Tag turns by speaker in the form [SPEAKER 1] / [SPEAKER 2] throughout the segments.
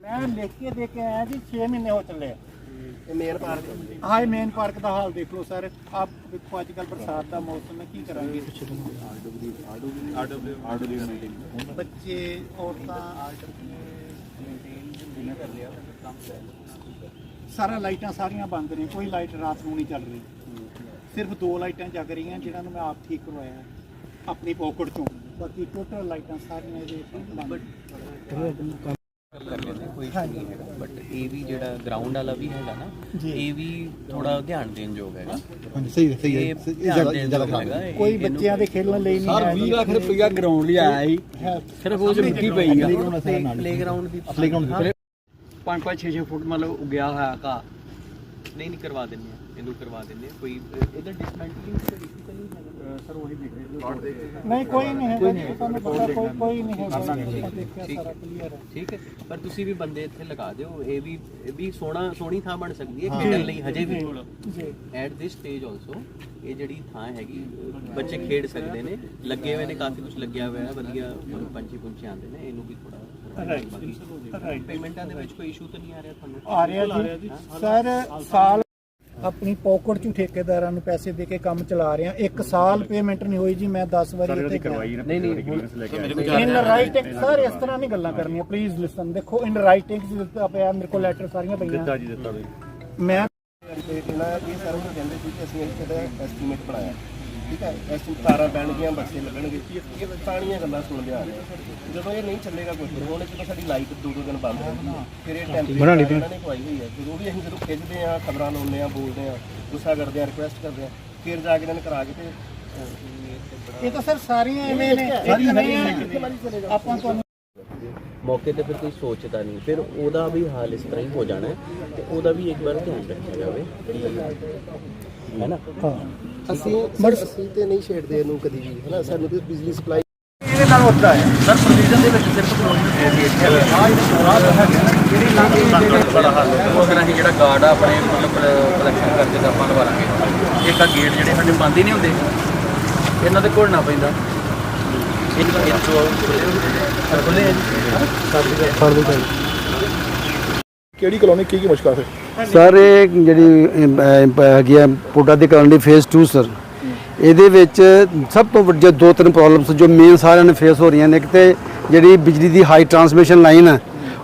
[SPEAKER 1] ਮੈਂ ਲਿਖ ਕੇ ਦੇ ਕੇ ਆਇਆ ਜੀ 6 ਮਹੀਨੇ ਹੋ ਚੱਲੇ ਆ।
[SPEAKER 2] ਇਹ ਮੇਨ ਪਾਰਕ
[SPEAKER 1] ਹਾਂ। ਇਹ ਮੇਨ ਪਾਰਕ ਦਾ ਹਾਲ ਦੇਖ ਲਓ ਸਰ। ਆਪ ਦੇਖੋ ਅੱਜ ਕੱਲ ਬਰਸਾਤ ਦਾ ਮੌਸਮ ਹੈ ਕੀ ਕਰਾਂਗੇ? ਬੱਚੇ ਔਰਤਾਂ ਸਾਰਾ ਲਾਈਟਾਂ ਸਾਰੀਆਂ ਬੰਦ ਨੇ, ਕੋਈ ਲਾਈਟ ਰਾਤ ਨੂੰ ਨਹੀਂ ਚੱਲ ਰਹੀ। ਸਿਰਫ ਦੋ ਲਾਈਟਾਂ ਜਗ ਰਹੀਆਂ ਜਿਨ੍ਹਾਂ ਨੂੰ ਮੈਂ ਆਪ ਠੀਕ ਕਰਵਾਇਆ ਆਪਣੀ ਪੋਕਟ ਤੋਂ ਬਾਕੀ ਟੋਟਲ ਲਾਈਟਾਂ ਸਾਰੀਆਂ ਇਹਦੇ ਬੰਦ
[SPEAKER 3] ਕੋਈ ਇਸ਼ੂ ਨਹੀਂ ਹੈਗਾ ਬਟ ਇਹ ਵੀ ਜਿਹੜਾ ਗਰਾਊਂਡ ਵਾਲਾ ਵੀ ਹੈਗਾ ਨਾ ਇਹ ਵੀ ਥੋੜਾ ਧਿਆਨ ਦੇਣ ਯੋਗ ਹੈਗਾ।
[SPEAKER 4] ਹਾਂਜੀ ਸਹੀ ਹੈ ਸਹੀ
[SPEAKER 3] ਇਹ
[SPEAKER 4] ਹੈ
[SPEAKER 3] ਧਿਆਨ ਦੇਣ ਯੋਗ ਹੈਗਾ ਇਹ-
[SPEAKER 1] ਕੋਈ ਬੱਚਿਆਂ ਦੇ ਖੇਡਣ ਲਈ ਨਹੀਂ ਹੈ
[SPEAKER 5] 20 ਲੱਖ ਰੁਪਇਆ ਗਰਾਊਂਡ ਲਈ ਆਇਆ ਸੀ ਸਿਰਫ ਉਹ ਚ ਮਿੱਟੀ ਪਈ ਆ।
[SPEAKER 3] ਪਲੇਗਰਾਉਂਡ ਦੀ
[SPEAKER 4] Playground ਦੀ।
[SPEAKER 5] 5-5 6-6 ਫੁੱਟ ਮਤਲਬ ਉਗਿਆ ਹੋਇਆ ਘਾ
[SPEAKER 3] ਨਹੀਂ ਨਹੀਂ ਕਰਵਾ ਦਿੰਦੇ ਆ। ਇਹਨੂੰ ਕਰਵਾ ਦਿੰਦੇ ਕੋਈ ਇਹਦਾ ਡਿਸਮੈਂਟਲਿੰਗ ਤਾਂ ਨਹੀਂ ਹੈਗਾ
[SPEAKER 1] ਨਹੀਂ ਕੋਈ ਨਹੀਂ ਹੈਗਾ ਜੀ, ਤੁਹਾਨੂੰ ਪਤਾ ਕੋਈ ਕੋਈ ਨਹੀਂ ਹੈਗਾ ਆਪਾਂ ਦੇਖਿਆ ਸਾਰਾ ਕਲੀਅਰ ਹੈ।
[SPEAKER 3] ਠੀਕ ਹੈ। ਪਰ ਤੁਸੀਂ ਵੀ ਬੰਦੇ ਇੱਥੇ ਲਗਾ ਦਿਓ। ਇਹ ਵੀ ਇਹ ਵੀ ਸੋਹਣਾ ਸੋਹਣੀ ਥਾਂ ਬਣ ਸਕਦੀ ਹੈ ਖੇਡਣ ਲਈ ਹਜੇ ਵੀ।
[SPEAKER 1] ਜੀ
[SPEAKER 3] ਐਟ ਦਿਸ ਸਟੇਜ ਆਲਸੋ ਇਹ ਜਿਹੜੀ ਥਾਂ ਹੈਗੀ ਅਹ ਬੱਚੇ ਖੇਡ ਸਕਦੇ ਨੇ। ਲੱਗੇ ਹੋਏ ਨੇ ਕਾਫੀ ਕੁਝ ਲੱਗਿਆ ਹੋਇਆ ਹੈ ਵਧੀਆ ਪੰਛੀ ਪੁੰਛੀ ਆਉਂਦੇ ਨੇ ਇਹਨੂੰ ਵੀ ਥੋੜਾ
[SPEAKER 1] ਰਾਈਟ
[SPEAKER 3] ਪੇਮੈਂਟਾਂ ਦੇ ਵਿੱਚ ਕੋਈ ਇਸ਼ੂ ਤਾਂ ਨਹੀਂ ਆ ਰਿਹਾ ਤੁਹਾਨੂੰ?
[SPEAKER 1] ਆ ਰਿਹਾ ਜੀ। ਸਰ ਸਾਲ ਆਪਣੀ ਪੋਕਟ ਚੋਂ ਠੇਕੇਦਾਰਾਂ ਨੂੰ ਪੈਸੇ ਦੇ ਕੇ ਕੰਮ ਚਲਾ ਰਹੇ ਆ ਇੱਕ ਸਾਲ ਪੇਮੈਂਟ ਨਹੀਂ ਹੋਈ ਜੀ ਮੈਂ 10 ਵਾਰੀ ਇੱਥੇ ਕਰਵਾਈ
[SPEAKER 3] ਨਹੀਂ ਨਹੀਂ
[SPEAKER 1] ਇਨ ਰਾਈਟਿੰਗ ਸਰ ਇਸ ਤਰ੍ਹਾਂ ਨਹੀਂ ਗੱਲਾਂ ਕਰਨੀਆਂ ਪਲੀਜ਼ ਲਿਸਨ ਦੇਖੋ ਇਨ ਰਾਈਟਿੰਗ ਦਿੱਤਾ ਪਿਆ ਮੇਰੇ ਕੋਲ ਲੈਟਰ ਸਾਰੀਆਂ ਪਈਆਂ। ਦਿੱਤਾ ਜੀ ਦਿੱਤਾ ਮੈਂ
[SPEAKER 2] ਇਹ ਸਾਰਾ ਨੂੰ ਕਹਿੰਦੇ ਸੀ ਕਿ ਅਸੀਂ ਇਹਦਾ ਐਸਟੀਮੇਟ ਬਣਾਇਆ। ਠੀਕ ਹੈ? ਐਸਟੀ ਤਾਰਾਂ ਪੈਣਗੀਆਂ ਬੱਸੇ ਲੱਗਣਗੇ। ਇਹ ਪੁਰਾਣੀਆਂ ਗੱਲਾਂ ਸੁਣਦੇ ਆ ਰਹੇ। ਹਾਂ। ਜਦੋਂ ਇਹ ਨਹੀਂ ਚੱਲੇਗਾ ਕੁਝ ਹੁਣ ਜਦੋਂ ਸਾਡੀ ਲਾਈਟ ਦੋ ਦੋ ਦਿਨ ਬੰਦ ਹੋ ਗਈ ਫਿਰ ਇਹ ਟੈਂਪਰੇਚਰ ਇਹਨਾਂ ਨੇ ਪਵਾਈ ਹੋਈ ਹੈ। ਜਦੋਂ ਵੀ ਅਸੀਂ ਜਦੋਂ ਖਿੱਚਦੇ ਆ ਖਬਰਾਂ ਲਾਉਂਦੇ ਆ ਬੋਲਦੇ ਆ ਗੁੱਸਾ ਕਰਦੇ ਆ ਰਿਕੁਐਸਟ ਕਰਦੇ ਆ ਫਿਰ ਜਾ ਕੇ ਇਹਨਾਂ ਨੇ ਕਰਾ ਕੇ ਤੇ
[SPEAKER 1] ਇਹ ਤਾਂ ਸਰ ਸਾਰੀਆਂ ਐਵੇਂ ਨੇ ਇੱਕ ਨਹੀਂ ਹੈ ਆਪਾਂ ਤੁਹਾਨੂੰ
[SPEAKER 3] ਮੌਕੇ ਤੇ ਫਿਰ ਕੋਈ ਸੋਚਦਾ ਨਹੀਂ। ਫਿਰ ਉਹਦਾ ਵੀ ਹਾਲ ਇਸ ਤਰ੍ਹਾਂ ਹੀ ਹੋ ਜਾਣਾ ਹੈ ਤੇ ਉਹਦਾ ਵੀ ਇੱਕ ਵਾਰ ਧਿਆਨ ਰੱਖਿਆ ਜਾਵੇ ਹੈ ਨਾ?
[SPEAKER 2] ਅਸੀਂ ਅਸੀਂ ਤੇ ਨਹੀਂ ਛੇੜਦੇ ਇਹਨੂੰ ਕਦੀ ਵੀ ਹਨਾ ਸਾਨੂੰ ਤੇ ਬਿਜਲੀ ਸਪਲਾਈ
[SPEAKER 1] ਇਹਦੇ ਨਾਲ ਹੁੰਦਾ ਹੈ?
[SPEAKER 5] ਸਰ ਪ੍ਰੋਵੀਜ਼ਨ ਦੇ ਵਿੱਚ ਸਿਰਫ ਉਹ ਅਗਰ ਅਸੀਂ ਜਿਹੜਾ ਗਾਰਡ ਆ ਆਪਣੇ ਮਤਲਬ ਕਲੈਕਸ਼ਨ ਕਰਕੇ ਤਾਂ ਆਪਾਂ ਲਵਾ ਲਾਂਗੇ। ਇੱਕ ਆ ਗੇਟ ਜਿਹੜੇ ਸਾਡੇ ਬੰਦ ਹੀ ਨਹੀਂ ਹੁੰਦੇ। ਇਹਨਾਂ ਤੇ ਘੋੜਨਾ ਪੈਂਦਾ।
[SPEAKER 4] ਕਿਹੜੀ ਕਲੋਨੀ ਕੀ ਕੀ ਮੁਸ਼ਕਲ ਹੈ
[SPEAKER 6] ਸਰ ਇਹ ਜਿਹੜੀ ਅਮ, ਅਮ, ਹੈਗੀ ਆ ਪੋਟਾ ਦੀ ਕਲੋਨੀ ਫੇਸ 2 ਸਰ। ਇਹਦੇ ਵਿੱਚ ਸਭ ਤੋਂ ਵੱਡੇ ਦੋ ਤਿੰਨ ਪ੍ਰੋਬਲਮਸ ਜੋ ਮੇਨ ਸਾਰਿਆਂ ਨੂੰ ਫੇਸ ਹੋ ਰਹੀਆਂ ਨੇ ਇੱਕ ਤੇ ਜਿਹੜੀ ਬਿਜਲੀ ਦੀ ਹਾਈ ਟਰਾਂਸਮਿਸ਼ਨ ਲਾਈਨ ਹੈ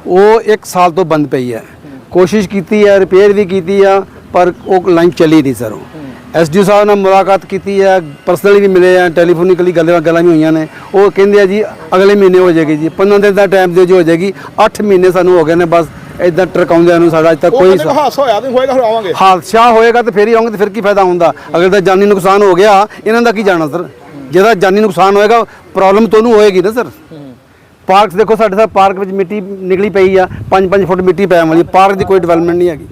[SPEAKER 6] ਉਹ 1 ਸਾਲ ਤੋਂ ਬੰਦ ਪਈ ਹੈ ਕੋਸ਼ਿਸ਼ ਕੀਤੀ ਹੈ ਰਿਪੇਅਰ ਵੀ ਕੀਤੀ ਆ ਪਰ ਉਹ ਲਾਈਨ ਚੱਲੀ ਨਹੀਂ ਸਰ ਉਹ। ਐਸਡੀਓ ਸਾਹਿਬ ਨਾਲ ਮੁਲਾਕਾਤ ਕੀਤੀ ਹੈ ਪਰਸਨਲੀ ਵੀ ਮਿਲੇ ਆ ਟੈਲੀਫੋਨਿਕਲੀ ਗੱਲਾਂ ਗੱਲਾਂ ਵੀ ਹੋਈਆਂ ਨੇ। ਉਹ ਕਹਿੰਦੇ ਆ ਜੀ ਅਗਲੇ ਮਹੀਨੇ ਹੋ ਜਾਏਗੀ ਜੀ। 15 ਦਿਨ ਦਾ ਟਾਈਮ ਦਿਓ ਜੀ ਹੋ ਜਾਏਗੀ। 8 ਮਹੀਨੇ ਸਾਨੂੰ ਹੋ ਗਏ ਨੇ ਬਸ ਇਦਾਂ ਟਰਕਾਉਂਦਿਆਂ ਨੂੰ ਸਾਡਾ ਅੱਜ ਤੱਕ ਕੋਈ
[SPEAKER 4] ਹਾਦਸਾ ਹੋਇਆ ਤੇ ਹੋਏਗਾ ਫਿਰ ਆਵਾਂਗੇ।
[SPEAKER 6] ਹਾਦਸਾ ਹੋਏਗਾ ਤੇ ਫੇਰ ਹੀ ਆਉਂਗੇ ਤੇ ਫਿਰ ਕੀ ਫਾਇਦਾ ਹੁੰਦਾ? ਅਗਰ ਤਾਂ ਜਾਨੀ ਨੁਕਸਾਨ ਹੋ ਗਿਆ। ਇਹਨਾਂ ਦਾ ਕੀ ਜਾਣਾ ਸਰ? ਜਿਹਦਾ ਜਾਨੀ ਨੁਕਸਾਨ ਹੋਏਗਾ ਪ੍ਰੋਬਲਮ ਤੁਹਾਨੂੰ ਹੋਏਗੀ ਨਾ ਸਰ? ਪਾਰਕਸ ਦੇਖੋ ਸਾਡੇ ਸਾਹਿਬ ਪਾਰਕ ਵਿੱਚ ਮਿੱਟੀ ਨਿਕਲੀ ਪਈ ਆ। 5-5 ਫੁੱਟ ਮਿੱਟੀ ਪੈਣ ਵਾਲੀ ਪਾਰਕ ਦੀ ਕੋਈ ਡਿਵੈਲਪਮੈਂਟ ਨਹੀਂ ਹੈਗੀ।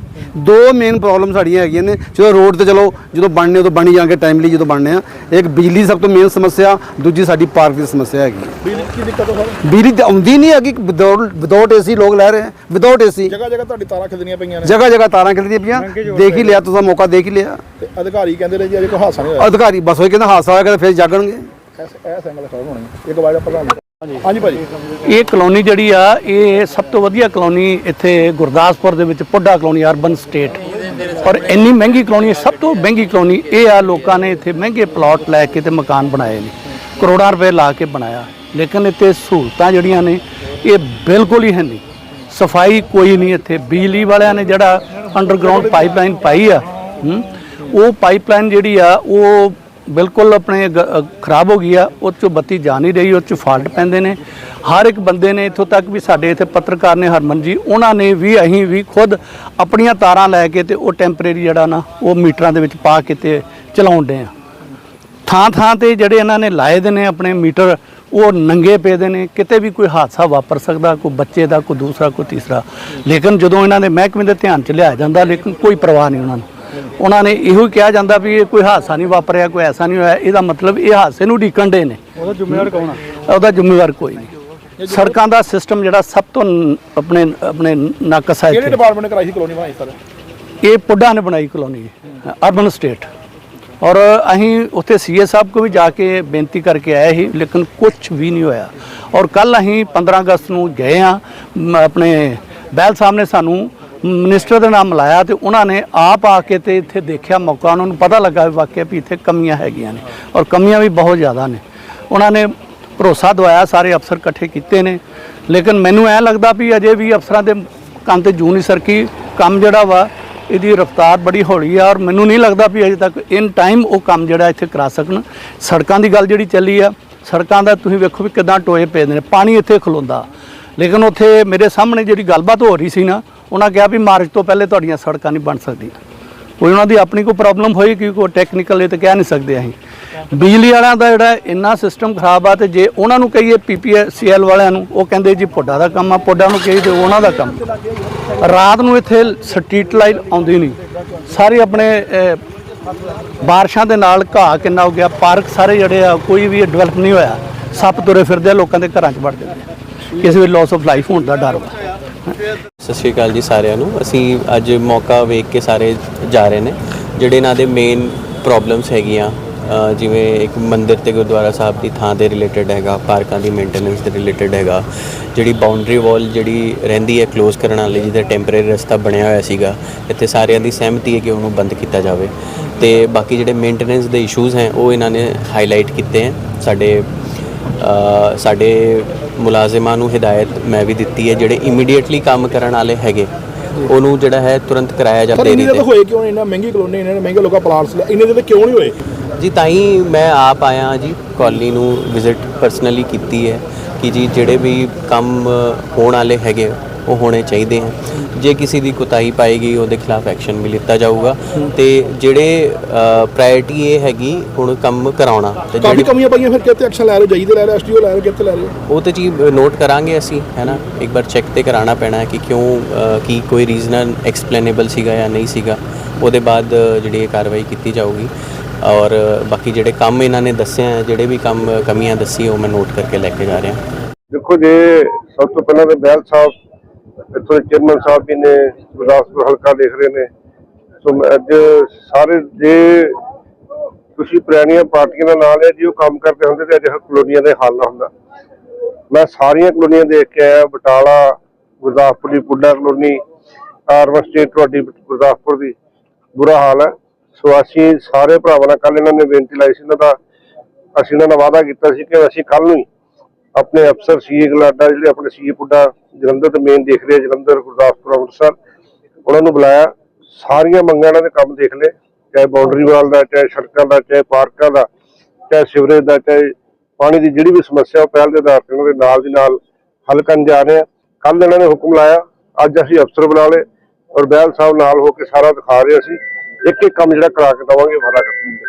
[SPEAKER 6] ਦੋ ਮੇਨ ਪ੍ਰੋਬਲਮ ਸਾਡੀਆਂ ਹੈਗੀਆਂ ਨੇ। ਜਦੋਂ ਰੋਡ ਤੇ ਚਲੋ ਜਦੋਂ ਬਣਨੇ ਉਦੋਂ ਬਣੀ ਜਾਣਗੇ ਟਾਈਮਲੀ ਜਦੋਂ ਬਣਨੇ ਆ। ਇੱਕ ਬਿਜਲੀ ਦੀ ਸਭ ਤੋਂ ਮੇਨ ਸਮੱਸਿਆ ਦੂਜੀ ਸਾਡੀ ਪਾਰਕ ਦੀ ਸਮੱਸਿਆ ਹੈਗੀ।
[SPEAKER 4] ਬਿਜਲੀ ਕੀ ਦਿੱਕਤ ਹੋ ਸਕਦੀ
[SPEAKER 6] ਬਿਜਲੀ ਤਾਂ ਆਉਂਦੀ ਨਹੀਂ ਹੈਗੀ ਵਿਦਆਊਟ ਏਸੀ ਲੋਕ ਲੈ ਰਹੇ ਹੈ ਵਿਦਆਊਟ ਏਸੀ
[SPEAKER 4] ਜਗ੍ਹਾ ਜਗ੍ਹਾ ਤੁਹਾਡੀ ਤਾਰਾਂ ਖਿੱਚਣੀਆਂ ਪਈਆਂ ਨੇ।
[SPEAKER 6] ਜਗ੍ਹਾ ਜਗ੍ਹਾ ਤਾਰਾਂ ਖਿਲਦੀਆਂ ਪਈਆਂ। ਦੇਖ ਹੀ ਲਿਆ ਤੁਸੀਂ ਮੌਕਾ ਦੇਖ ਹੀ ਲਿਆ।
[SPEAKER 4] ਤੇ ਅਧਿਕਾਰੀ ਕਹਿੰਦੇ ਨੇ ਜੀ ਅਜੇ ਕੋਈ ਹਾਦਸਾ ਨਹੀਂ ਹੋਇਆ।
[SPEAKER 6] ਅਧਿਕਾਰੀ ਬਸ ਹੋਏ ਕਹਿੰਦਾ ਹਾਦਸਾ ਹੋਏਗਾ ਤਾਂ ਫਿਰ ਜਾਗਣਗੇ।
[SPEAKER 4] ਐਸ ਐਸ ਐਂਗਲ ਖੜਾ ਹੋਣੀ। ਇੱਕ ਵਾਰ ਪ੍ਰਧਾਨ ਹਾਂਜੀ। ਹਾਂਜੀ ਭਾਜੀ।
[SPEAKER 7] ਇਹ ਕਲੋਨੀ ਜਿਹੜੀ ਆ ਇਹ ਸਭ ਤੋਂ ਵਧੀਆ ਕਲੋਨੀ ਇੱਥੇ ਗੁਰਦਾਸਪੁਰ ਦੇ ਵਿੱਚ ਪੁੱਡਾ ਕਲੋਨੀ ਅਰਬਨ ਸਟੇਟ। ਔਰ ਇੰਨੀ ਮਹਿੰਗੀ ਕਲੋਨੀ ਹੈ, ਸਭ ਤੋਂ ਮਹਿੰਗੀ ਕਲੋਨੀ ਇਹ ਆ ਲੋਕਾਂ ਨੇ ਇੱਥੇ ਮਹਿੰਗੇ ਪਲਾਟ ਲੈ ਕੇ ਤੇ ਮਕਾਨ ਬਣਾਏ ਨੇ। ਕਰੋੜਾਂ ਰੁਪਏ ਲਾ ਕੇ ਬਣਾਇਆ। ਲੇਕਿਨ ਇੱਥੇ ਸਹੂਲਤਾਂ ਜਿਹੜੀਆਂ ਨੇ ਇਹ ਬਿਲਕੁਲ ਹੀ ਹੈ ਨਹੀਂ। ਸਫ਼ਾਈ ਕੋਈ ਨਹੀਂ ਇੱਥੇ। ਬਿਜਲੀ ਵਾਲਿਆਂ ਨੇ ਜਿਹੜਾ ਅੰਡਰਗਰਾਉਂਡ ਪਾਈਪਲਾਈਨ ਪਾਈ ਆ ਉਹ ਪਾਈਪਲਾਈਨ ਜਿਹੜੀ ਆ ਉਹ ਬਿਲਕੁਲ ਆਪਣੇ ਗ- ਖਰਾਬ ਹੋ ਗਈ ਆ, ਉਹ 'ਚੋਂ ਬੱਤੀ ਜਾ ਨਹੀਂ ਰਹੀ, ਉਹ 'ਚ ਫਾਲਟ ਪੈਂਦੇ ਨੇ। ਹਰ ਇੱਕ ਬੰਦੇ ਨੇ ਇੱਥੋਂ ਤੱਕ ਵੀ ਸਾਡੇ ਇੱਥੇ ਪੱਤਰਕਾਰ ਨੇ ਹਰਮਨ ਜੀ, ਉਹਨਾਂ ਨੇ ਵੀ, ਅਸੀਂ ਵੀ ਖੁਦ ਆਪਣੀਆਂ ਤਾਰਾਂ ਲੈ ਕੇ ਤੇ ਉਹ ਟੈਂਪਰੇਰੀ ਜਿਹੜਾ ਨਾ, ਉਹ ਮੀਟਰਾਂ ਦੇ ਵਿੱਚ ਪਾ ਕੇ ਤੇ ਚਲਾਉਂਦੇ ਆ। ਥਾਂ ਥਾਂ ਤੇ ਜਿਹੜੇ ਇਹਨਾਂ ਨੇ ਲਾਏ ਦੇ ਨੇ ਆਪਣੇ ਮੀਟਰ, ਉਹ ਨੰਗੇ ਪਏ ਦੇ ਨੇ, ਕਿਤੇ ਵੀ ਕੋਈ ਹਾਦਸਾ ਵਾਪਰ ਸਕਦਾ, ਕੋਈ ਬੱਚੇ ਦਾ, ਕੋਈ ਦੂਸਰਾ, ਕੋਈ ਤੀਸਰਾ। ਲੇਕਿਨ ਜਦੋਂ ਇਹਨਾਂ ਦੇ ਮਹਿਕਮੇ ਦੇ ਧਿਆਨ ਚ ਲਿਆਇਆ ਜਾਂਦਾ, ਲੇਕਿਨ ਕੋਈ ਪਰਵਾਹ ਨਹੀਂ ਉਹਨਾਂ ਨੂੰ। ਉਹਨਾਂ ਨੇ ਇਹੋ ਹੀ ਕਿਹਾ ਜਾਂਦਾ ਵੀ ਇਹ ਕੋਈ ਹਾਦਸਾ ਨਹੀਂ ਵਾਪਰਿਆ ਕੋਈ ਐਸਾ ਨਹੀਂ ਹੋਇਆ। ਇਹਦਾ ਮਤਲਬ ਇਹ ਹਾਦਸੇ ਨੂੰ ਢੀਕਣ ਦੇ ਨੇ।
[SPEAKER 4] ਉਹਦਾ ਜ਼ਿੰਮੇਵਾਰ ਕੌਣ ਆ?
[SPEAKER 7] ਉਹਦਾ ਜ਼ਿੰਮੇਵਾਰ ਕੋਈ ਨਹੀਂ। ਸੜਕਾਂ ਦਾ ਸਿਸਟਮ ਜਿਹੜਾ ਸਭ ਤੋਂ ਆਪਣੇ ਆਪਣੇ ਨਾਕਸ ਹੈ
[SPEAKER 4] ਕਿਹੜੇ ਡਿਪਾਰਟਮੈਂਟ ਕਰਾਈ ਸੀ ਕਲੋਨੀ ਬਣਾਈ ਸਰ?
[SPEAKER 7] ਇਹ ਪੁੱਡਾ ਨੇ ਬਣਾਈ ਕਲੋਨੀ ਅਰਬਨ ਸਟੇਟ ਔਰ ਅਸੀਂ ਉੱਥੇ ਸੀਏ ਸਾਹਿਬ ਕੋ ਵੀ ਜਾ ਕੇ ਬੇਨਤੀ ਕਰਕੇ ਆਏ ਸੀ ਲੇਕਿਨ ਕੁਝ ਵੀ ਨਹੀਂ ਹੋਇਆ। ਔਰ ਕੱਲ ਅਸੀਂ 15 ਅਗਸਤ ਨੂੰ ਗਏ ਆ ਆਪਣੇ ਬੈਲ ਸਾਹਿਬ ਨੇ ਸਾਨੂੰ ਮਿਨਿਸਟਰ ਦੇ ਨਾਮ ਲਾਇਆ ਤੇ ਉਹਨਾਂ ਨੇ ਆਪ ਆ ਕੇ ਤੇ ਇੱਥੇ ਦੇਖਿਆ ਮੌਕਾ, ਉਹਨਾਂ ਨੂੰ ਪਤਾ ਲੱਗਾ ਵੀ ਵਾਕਿਆ ਵੀ ਇੱਥੇ ਕਮੀਆਂ ਹੈਗੀਆਂ ਨੇ ਔਰ ਕਮੀਆਂ ਵੀ ਬਹੁਤ ਜ਼ਿਆਦਾ ਨੇ। ਉਹਨਾਂ ਨੇ ਭਰੋਸਾ ਦਵਾਇਆ, ਸਾਰੇ ਅਫਸਰ ਇਕੱਠੇ ਕੀਤੇ ਨੇ। ਲੇਕਿਨ ਮੈਨੂੰ ਐ ਲੱਗਦਾ ਵੀ ਅਜੇ ਵੀ ਅਫਸਰਾਂ ਦੇ ਕੰਨ ਤੇ ਜੂੰ ਨਹੀਂ ਸਰਕੀ। ਕੰਮ ਜਿਹੜਾ ਵਾ, ਇਹਦੀ ਰਫ਼ਤਾਰ ਬੜੀ ਹੌਲੀ ਆ ਔਰ ਮੈਨੂੰ ਨਹੀਂ ਲੱਗਦਾ ਵੀ ਅਜੇ ਤੱਕ ਇਨ ਟਾਈਮ ਉਹ ਕੰਮ ਜਿਹੜਾ ਇੱਥੇ ਕਰਾ ਸਕਣ। ਸੜਕਾਂ ਦੀ ਗੱਲ ਜਿਹੜੀ ਚੱਲੀ ਆ, ਸੜਕਾਂ ਦਾ ਤੁਸੀਂ ਵੇਖੋ ਵੀ ਕਿਦਾਂ ਟੋਏ ਪਏ ਨੇ, ਪਾਣੀ ਇੱਥੇ ਖਲੋਂਦਾ। ਲੇਕਿਨ ਉੱਥੇ ਮੇਰੇ ਸਾਹਮਣੇ ਜਿਹੜੀ ਗੱਲਬਾਤ ਹੋ ਰਹੀ ਸੀ ਨਾ ਉਹਨਾਂ ਕਿਹਾ ਵੀ ਮਾਰਚ ਤੋਂ ਪਹਿਲੇ ਤੁਹਾਡੀਆਂ ਸੜਕਾਂ ਨਹੀਂ ਬਣ ਸਕਦੀਆਂ। ਕੋਈ ਉਹਨਾਂ ਦੀ ਆਪਣੀ ਕੋਈ ਪ੍ਰੋਬਲਮ ਹੋਈ ਕਿ ਉਹ ਟੈਕਨੀਕਲ ਇਹ ਤਾਂ ਕਹਿ ਨਹੀਂ ਸਕਦੇ ਅਸੀਂ। ਬਿਜਲੀ ਵਾਲਿਆਂ ਦਾ ਜਿਹੜਾ ਇੰਨਾ ਸਿਸਟਮ ਖਰਾਬ ਆ ਤੇ ਜੇ ਉਹਨਾਂ ਨੂੰ ਕਹੀਏ ਪੀਪੀਐਸਸੀਐਲ ਵਾਲਿਆਂ ਨੂੰ, ਉਹ ਕਹਿੰਦੇ ਜੀ ਪੋਡਾ ਦਾ ਕੰਮ ਆ, ਪੋਡਾ ਨੂੰ ਕਹੀਏ ਤੇ ਉਹਨਾਂ ਦਾ ਕੰਮ। ਰਾਤ ਨੂੰ ਇੱਥੇ ਸਟਰੀਟ ਲਾਈਟ ਆਉਂਦੀ ਨਹੀਂ। ਸਾਰੇ ਆਪਣੇ ਬਾਰਿਸ਼ਾਂ ਦੇ ਨਾਲ ਘਾਹ ਕਿੰਨਾ ਹੋ ਗਿਆ, ਪਾਰਕ ਸਾਰੇ ਜਿਹੜੇ ਆ, ਕੋਈ ਵੀ ਡਿਵੈਲਪ ਨਹੀਂ ਹੋਇਆ। ਸੱਪ ਤੁਰੇ ਫਿਰਦੇ ਆ, ਲੋਕਾਂ ਦੇ ਘਰਾਂ 'ਚ ਵੜ ਜਾਂਦੇ ਕਿਸੇ ਵੀ ਲਾਸ ਆਫ ਲਾਈਫ ਹੋਣ ਦਾ ਡਰ ਵਾ।
[SPEAKER 3] ਸਤਿ ਸ਼੍ਰੀ ਅਕਾਲ ਜੀ ਸਾਰਿਆਂ ਨੂੰ। ਅਸੀਂ ਅੱਜ ਮੌਕਾ ਵੇਖ ਕੇ ਸਾਰੇ ਜਾ ਰਹੇ ਨੇ, ਜਿਹੜੇ ਇਹਨਾਂ ਦੇ ਮੇਨ ਪ੍ਰੋਬਲਮਸ ਹੈਗੀਆਂ ਜਿਵੇਂ ਇੱਕ ਮੰਦਿਰ ਤੇ ਗੁਰਦੁਆਰਾ ਸਾਹਿਬ ਦੀ ਥਾਂ ਦੇ ਰਿਲੇਟਡ ਹੈਗਾ, ਪਾਰਕਾਂ ਦੀ ਮੇਨਟੇਨੈਂਸ ਦੇ ਰਿਲੇਟਡ ਹੈਗਾ, ਜਿਹੜੀ ਬਾਉਂਡਰੀ ਵਾਲ ਜਿਹੜੀ ਰਹਿੰਦੀ ਹੈ ক্লোਜ਼ ਕਰਨ ਵਾਲੀ, ਜਿਹਦਾ ਟੈਂਪਰੇਰੀ ਰਸਤਾ ਬਣਿਆ ਹੋਇਆ ਸੀਗਾ, ਇੱਥੇ ਸਾਰਿਆਂ ਦੀ ਸਹਿਮਤੀ ਹੈ ਕਿ ਉਹਨੂੰ ਬੰਦ ਕੀਤਾ ਜਾਵੇ। ਤੇ ਬਾਕੀ ਜਿਹੜੇ ਮੇਨਟੇਨੈਂਸ ਦੇ ਇਸ਼ੂਜ਼ ਹੈ, ਉਹ ਇਹਨਾਂ ਨੇ ਹਾਈਲਾਈਟ ਕੀਤੇ ਹੈ, ਸਾਡੇ ਸਾਡੇ ਮੁਲਾਜ਼ਮਾਂ ਨੂੰ ਹਦਾਇਤ ਮੈਂ ਵੀ ਦਿੱਤੀ ਹੈ ਜਿਹੜੇ ਇਮੀਡੀਏਟਲੀ ਕੰਮ ਕਰਨ ਵਾਲੇ ਹੈਗੇ ਉਹਨੂੰ ਜਿਹੜਾ ਹੈ ਤੁਰੰਤ ਕਰਾਇਆ ਜਾ
[SPEAKER 4] ਸਰ
[SPEAKER 3] ਦੇਰੀ
[SPEAKER 4] ਇੰਨੇ
[SPEAKER 3] ਤੇ
[SPEAKER 4] ਤਾਂ ਹੋਏ ਕਿਉਂ? ਇੰਨਾ ਮਹਿੰਗੀ ਕਲੋਨੀ ਇਹਨਾਂ ਨੇ ਮਹਿੰਗੇ ਲੋਕਾਂ ਪਲਾਂਟਸ ਇੰਨੇ ਦੇ ਤਾਂ ਕਿਉਂ ਨਹੀਂ ਹੋਏ
[SPEAKER 3] ਜੀ ਤਾਂ ਹੀ ਮੈਂ ਆਪ ਆਇਆ ਜੀ ਕਾਲਨੀ ਨੂੰ ਵਿਜ਼ਿਟ ਪਰਸਨਲੀ ਕੀਤੀ ਹੈ ਕਿ ਜੀ ਜਿਹੜੇ ਵੀ ਕੰਮ ਹੋਣ ਵਾਲੇ ਹੈਗੇ ਉਹ ਹੋਣੇ ਚਾਹੀਦੇ ਹਨ ਜੇ ਕਿਸੇ ਦੀ ਕੁਤਾਹੀ ਪਾਏਗੀ ਉਹਦੇ ਖਿਲਾਫ ਐਕਸ਼ਨ ਵੀ ਲਿੱਤਾ ਜਾਊਗਾ। ਤੇ ਜਿਹੜੇ ਪ੍ਰਾਇੋਰਟੀ ਇਹ ਹੈਗੀ ਹੁਣ ਕੰਮ ਕਰਾਉਣਾ। ਤੇ
[SPEAKER 4] ਕਾਫੀ
[SPEAKER 3] ਜਿਹੜੀ
[SPEAKER 4] ਕਮੀਆਂ ਪਈਆਂ ਫਿਰ ਕਿੱਥੇ ਐਕਸ਼ਨ ਲੈ ਰਹੇ ਹੋ ਜਾਈ ਤੇ ਲੈ ਰਹੇ ਐਸਟੀਓ ਲੈ ਰਹੇ ਕਿੱਥੇ ਲੈ ਰਹੇ
[SPEAKER 3] ਉਹ ਤੇ ਜੀ ਨੋਟ ਕਰਾਂਗੇ ਅਸੀਂ ਹੈ ਨਾ? ਇੱਕ ਵਾਰ ਚੈੱਕ ਤੇ ਕਰਾਉਣਾ ਪੈਣਾ ਹੈ ਕਿ ਕਿਉਂ ਕੀ ਕੋਈ ਰੀਜ਼ਨ ਐਕਸਪਲੇਨੇਬਲ ਸੀਗਾ ਜਾਂ ਨਹੀਂ ਸੀਗਾ। ਉਹਦੇ ਬਾਅਦ ਜਿਹੜੀ ਇਹ ਕਾਰਵਾਈ ਕੀਤੀ ਜਾਊਗੀ। ਔਰ ਬਾਕੀ ਜਿਹੜੇ ਕੰਮ ਇਹਨਾਂ ਨੇ ਦੱਸੇ ਆ ਜਿਹੜੇ ਵੀ ਕੰਮ ਕਮੀਆਂ ਦੱਸੀ ਉਹ ਮੈਂ ਨੋਟ ਕਰਕੇ ਲੈ ਕੇ ਜਾ ਰਿਹਾ।
[SPEAKER 2] ਦੇਖੋ ਜੇ ਸਭ ਤੋਂ ਪਹਿਲਾਂ ਤੇ ਬੈਲ ਸਾਹਿਬ ਇੱਥੋਂ ਦੇ ਚੇਅਰਮੈਨ ਸਾਹਿਬ ਵੀ ਨੇ ਗੁਰਦਾਸਪੁਰ ਹਲਕਾ ਦੇਖ ਰਹੇ ਨੇ। ਸੋ ਮੈਂ ਅੱਜ ਸਾਰੇ ਜੇ ਤੁਸੀਂ ਪੁਰਾਣੀਆਂ ਪਾਰਟੀਆਂ ਦਾ ਨਾਂ ਲਿਆ, ਜੀ ਉਹ ਕੰਮ ਕਰਦੇ ਹੁੰਦੇ ਤੇ ਅੱਜ ਇਹ ਕਲੋਨੀਆਂ ਦੇ ਹਾਲ ਨਾ ਹੁੰਦਾ। ਮੈਂ ਸਾਰੀਆਂ ਕਲੋਨੀਆਂ ਦੇਖ ਕੇ ਆਇਆ, ਬਟਾਲਾ, ਗੁਰਦਾਸਪੁਰ ਦੀ, ਪੁੱਡਾ ਕਲੋਨੀ ਆਰਵਨ ਸਟੇਟ ਤੁਹਾਡੀ, ਗੁਰਦਾਸਪੁਰ ਦੀ। ਬੁਰਾ ਹਾਲ ਹੈ। ਸੋ ਅਸੀਂ ਸਾਰੇ ਭਰਾਵਾਂ ਨਾਲ ਕੱਲ ਇਹਨਾਂ ਨੇ ਬੇਨਤੀ ਲਾਈ ਸੀ, ਇਹਨਾਂ ਦਾ ਅਸੀਂ ਇਹਨਾਂ ਨਾਲ ਵਾਅਦਾ ਕੀਤਾ ਸੀ ਕਿ ਅਸੀਂ ਕੱਲ ਨੂੰ ਹੀ ਆਪਣੇ ਅਫਸਰ, ਸੀਏ ਗਲਾਡਾ ਜਿਹੜੇ ਆਪਣੇ ਸੀਏ, ਪੁੱਡਾ ਜਲੰਧਰ ਤੇ ਮੇਨ ਦੇਖ ਰਹੇ ਜਲੰਧਰ, ਗੁਰਦਾਸਪੁਰ, ਅੰਮ੍ਰਿਤਸਰ। ਉਹਨਾਂ ਨੂੰ ਬੁਲਾਇਆ। ਸਾਰੀਆਂ ਮੰਗਾਂ ਇਹਨਾਂ ਦੇ ਕੰਮ ਦੇਖ ਲਏ। ਚਾਹੇ ਬਾਉਂਡਰੀ ਵਾਲ ਦਾ, ਚਾਹੇ ਸੜਕਾਂ ਦਾ, ਚਾਹੇ ਪਾਰਕਾਂ ਦਾ, ਚਾਹੇ ਸਿਵਰੇਜ ਦਾ, ਚਾਹੇ ਪਾਣੀ ਦੀ ਜਿਹੜੀ ਵੀ ਸਮੱਸਿਆ ਉਹ ਪਹਿਲ ਦੇ ਆਧਾਰ ਤੇ ਉਹਨਾਂ ਦੇ ਨਾਲ ਦੀ ਨਾਲ ਹੱਲ ਕਰਨ ਜਾ ਰਹੇ ਆ ਕੱਲ ਇਹਨਾਂ ਨੇ ਹੁਕਮ ਲਾਇਆ। ਅੱਜ ਅਸੀਂ ਅਫਸਰ ਬੁਲਾ ਲਏ ਔਰ ਬੈਲ ਸਾਹਿਬ ਨਾਲ ਹੋ ਕੇ ਸਾਰਾ ਦਿਖਾ ਰਹੇ ਅਸੀਂ। ਇੱਕ ਇੱਕ ਕੰਮ ਜਿਹੜਾ ਕਰਾ ਕੇ ਦਵਾਂਗੇ ਵਾਦਾ ਕਰਦੇ